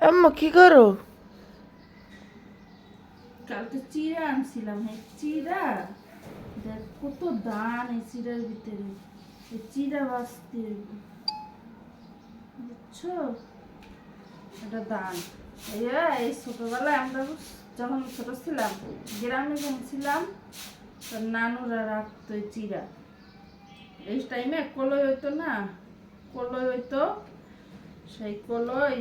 আম্মা, কি করো? কালকে চিড়া আনছিলাম হ্যাঁ চিড়া, দেখ কত দান এই চিড়ার ভিতরে, এই চিড়া বাঁচতে। বুঝছ? এটা দান। এই ছোটবেলায় আমরা যখন ছোট ছিলাম, গ্রামে যখন ছিলাম নানুরা রাখতো চিড়া। এই টাইমে কলই হইতো না, কলই হইতো সেই কলই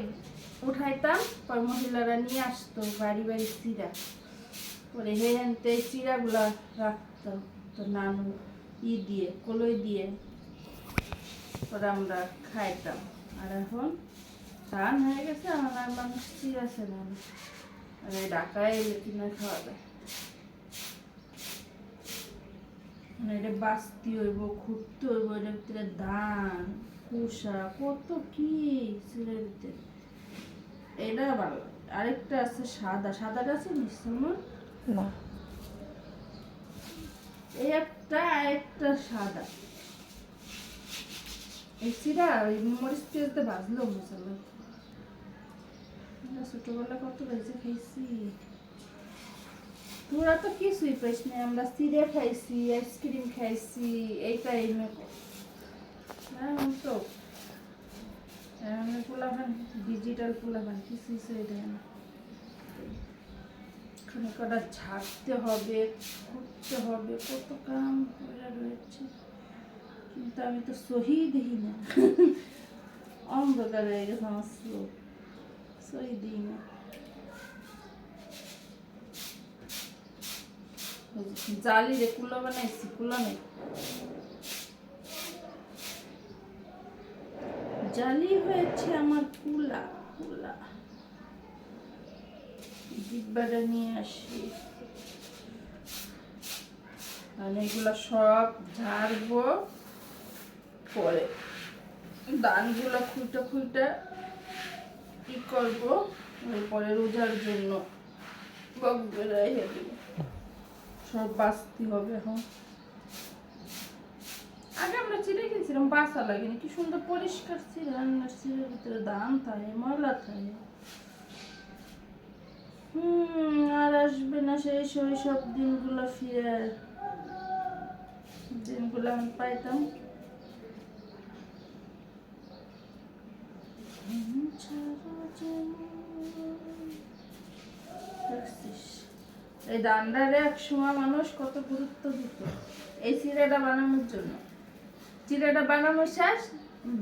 উঠাইতাম পর মহিলারা নিয়ে আসতো, বাড়ি বাড়ি চিড়া পরে হেনতে চিড়াগুলা রাখতো, তো নানু ই দিয়ে, কলই দিয়ে পরে আমরা খাইতাম। আর এখন ধান হয়ে গেছে এখন আর মানুষ চিড়া আছে না। আর ঢাকায় এলে কিনা খাওয়া যায়। মানে এটা বাস্তি হইব, খুঁড়তে হইব, এটা ভিতরে ধান কুসা কত কি চিড়ের এটা ভালো। আরেকটা আছে সাদা। সাদাটা আছে নিশ্চয় না। এই একটা একটা সাদা। এই ওই মরিচ তেলতে ভাজলো মশলা। ছোটবেলা কত খাইছি। তোরা তো কিছুই পাইস না আমরা চিড়ে খাইছি আইসক্রিম খাইছি এই টাইমে এখন তো। এখন পোলাপান ডিজিটাল পোলাপান কিছুই সেই দেয় না এখানে কটা ঝাড়তে হবে করতে হবে, কত কাম করে রয়েছে। কিন্তু আমি তো সহি দিই না। অন্ধকার হয়ে গেছে আমার চোখ সহি দিই না। জালি রে কুলো বানাইছি, কুলো নেই। জালি হয়েছে আমার কুলা কুলা ডিব্বাটা নিয়ে আসি। আর এগুলো সব ঝাড়বো, পরে দানগুলো খুঁটে খুঁটে কি করব? পরে রোজার জন্য দিব সব বাঁচতে হবে এখন। বাসা লাগেনি। কি সুন্দর পরিষ্কার চিড়ে রান্নার ভিতরে থাকে ময়লা থাকে হুম, আর আসবে না সেই দিনগুলো ফিরে। দিনগুলো আমি পাইতাম। এই ডান্ডারে এক সময় মানুষ কত গুরুত্ব দিত। এই চিড়াটা বানানোর জন্য। চিড়াটা বানানো শেষ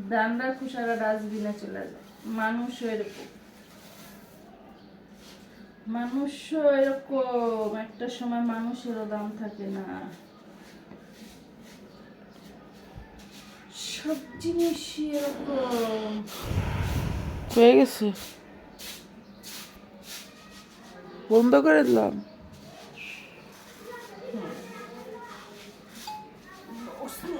ডান্ডার খুশারা ডাস্টবিনে চলে যায়। মানুষ এরকম। মানুষও এরকম, একটা সময় মানুষেরও দাম থাকে না। সব জিনিসই এরকম। হয়ে গেছে। বন্ধ করে দিলাম।